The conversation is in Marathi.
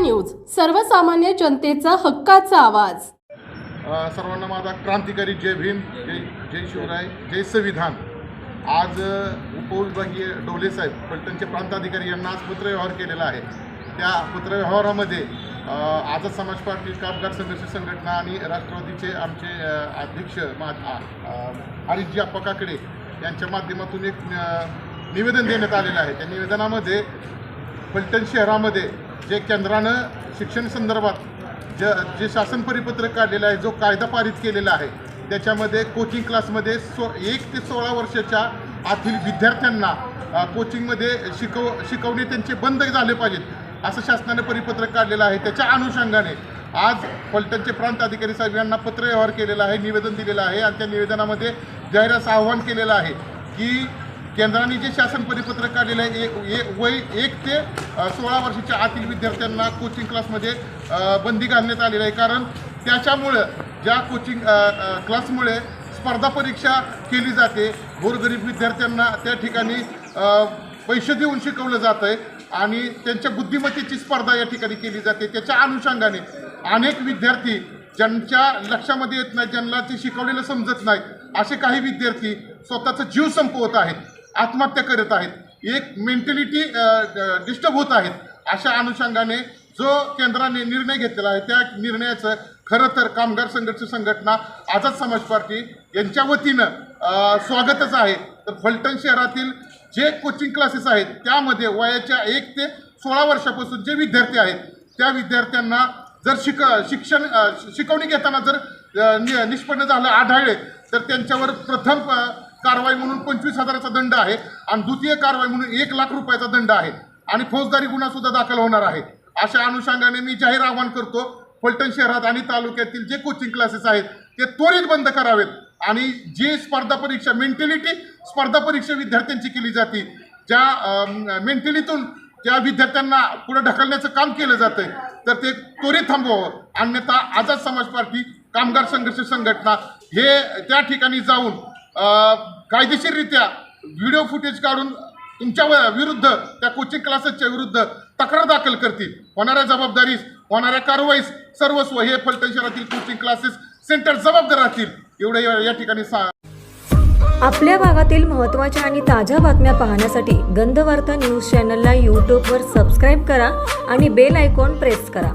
न्यूज सर्वसामान्य जनतेचा हक्काचा आवाज. सर्वांना माझा क्रांतिकारी जय भीम जय जय शिवराय जय संविधान. आज उपविभागीय डोले साहेब पलटणचे प्रांताधिकारी यांना आज पत्रव्यवहार केलेला आहे. त्या पत्रव्यवहारामध्ये आझाद समाज पार्टी कामगार संघर्ष संघटना आणि राष्ट्रवादीचे आमचे अध्यक्ष मा हरीशजी अप्पा काकडे यांच्या माध्यमातून एक निवेदन देण्यात आलेलं आहे. त्या निवेदनामध्ये पलटण शहरामध्ये जे केंद्रानं शिक्षण संदर्भात ज जे शासन परिपत्रक काढलेलं आहे जो कायदा पारित केलेला आहे त्याच्यामध्ये कोचिंग क्लासमध्ये सो एक ते सोळा वर्षाच्या आतील विद्यार्थ्यांना कोचिंगमध्ये शिकव शिकवणे त्यांचे बंद झाले पाहिजेत असं शासनाने परिपत्रक काढलेलं आहे. त्याच्या अनुषंगाने आज पलटणचे प्रांत अधिकारी साहेब यांना पत्रव्यवहार केलेला आहे निवेदन दिलेलं आहे आणि त्या निवेदनामध्ये जाहिरात आव्हान केलेलं आहे की केंद्राने जे शासन परिपत्रक काढलेलं आहे ए- ए- वय एक ते सोळा वर्षाच्या आतील विद्यार्थ्यांना कोचिंग क्लासमध्ये बंदी घालण्यात आलेली आहे. कारण त्याच्यामुळं ज्या कोचिंग क्लासमुळे स्पर्धा परीक्षा केली जाते गोरगरीब विद्यार्थ्यांना त्या ठिकाणी पैसे देऊन शिकवलं जातं आहे आणि त्यांच्या बुद्धिमत्तेची स्पर्धा या ठिकाणी केली जाते. त्याच्या अनुषंगाने अनेक विद्यार्थी ज्यांच्या लक्षामध्ये येत नाही ज्यांना ते शिकवलेलं समजत नाही असे काही विद्यार्थी स्वतःचा जीव संपवत आहेत. आत्महत्या करत आहेत. एक मेंटॅलिटी डिस्टर्ब होत आहेत. अशा अनुषंगाने जो केंद्राने निर्णय घेतलेला आहे त्या निर्णयाचं खरं तर कामगार संघर्ष संघटना आझाद समाज पार्टी यांच्या वतीनं स्वागतच आहे. तर फलटण शहरातील जे कोचिंग क्लासेस आहेत त्यामध्ये वयाच्या एक ते सोळा वर्षापासून जे विद्यार्थी आहेत त्या विद्यार्थ्यांना जर शिक शिक्षण शिकवणी घेताना जर नि- निष्पन्न झालं आढळले तर त्यांच्यावर प्रथम कारवाई म्हणून पंचवीस हजाराचा दंड आहे आणि द्वितीय कारवाई म्हणून एक लाख रुपयाचा दंड आहे. आणि फौजदारी गुन्हा सुद्धा दाखल होणार आहे. अशा अनुषंगाने मी जाहीर आवाहन करतो फलटण शहरात आणि तालुक्यातील जे कोचिंग क्लासेस आहेत ते त्वरित बंद करावेत. आणि जी स्पर्धा परीक्षा मेंटॅलिटी स्पर्धा परीक्षा विद्यार्थ्यांची केली जाते ज्या मेंटॅलिटीतून त्या विद्यार्थ्यांना पुढे ढकलण्याचं काम केलं जातं तर ते त्वरित थांबवावं. अन्यथा आझाद समाज पार्टी कामगार संघर्ष संघटना हे त्या ठिकाणी जाऊन कायदेशीररित्या व्हिडिओ फुटेज काढून तुमच्या विरुद्ध त्या कोचिंग क्लासेसच्या विरुद्ध तक्रार दाखल करतील. होणाऱ्या जबाबदारीस होणाऱ्या कारवाईस सर्वस्व हे फलटण शहरातील कोचिंग क्लासेस सेंटर जबाबदार राहतील. एवढं या या ठिकाणी सा आपल्या भागातील महत्त्वाच्या आणि ताज्या बातम्या पाहण्यासाठी गंधवार्ता न्यूज चॅनलला यूट्यूबवर सबस्क्राईब करा आणि बेल आयकॉन प्रेस करा.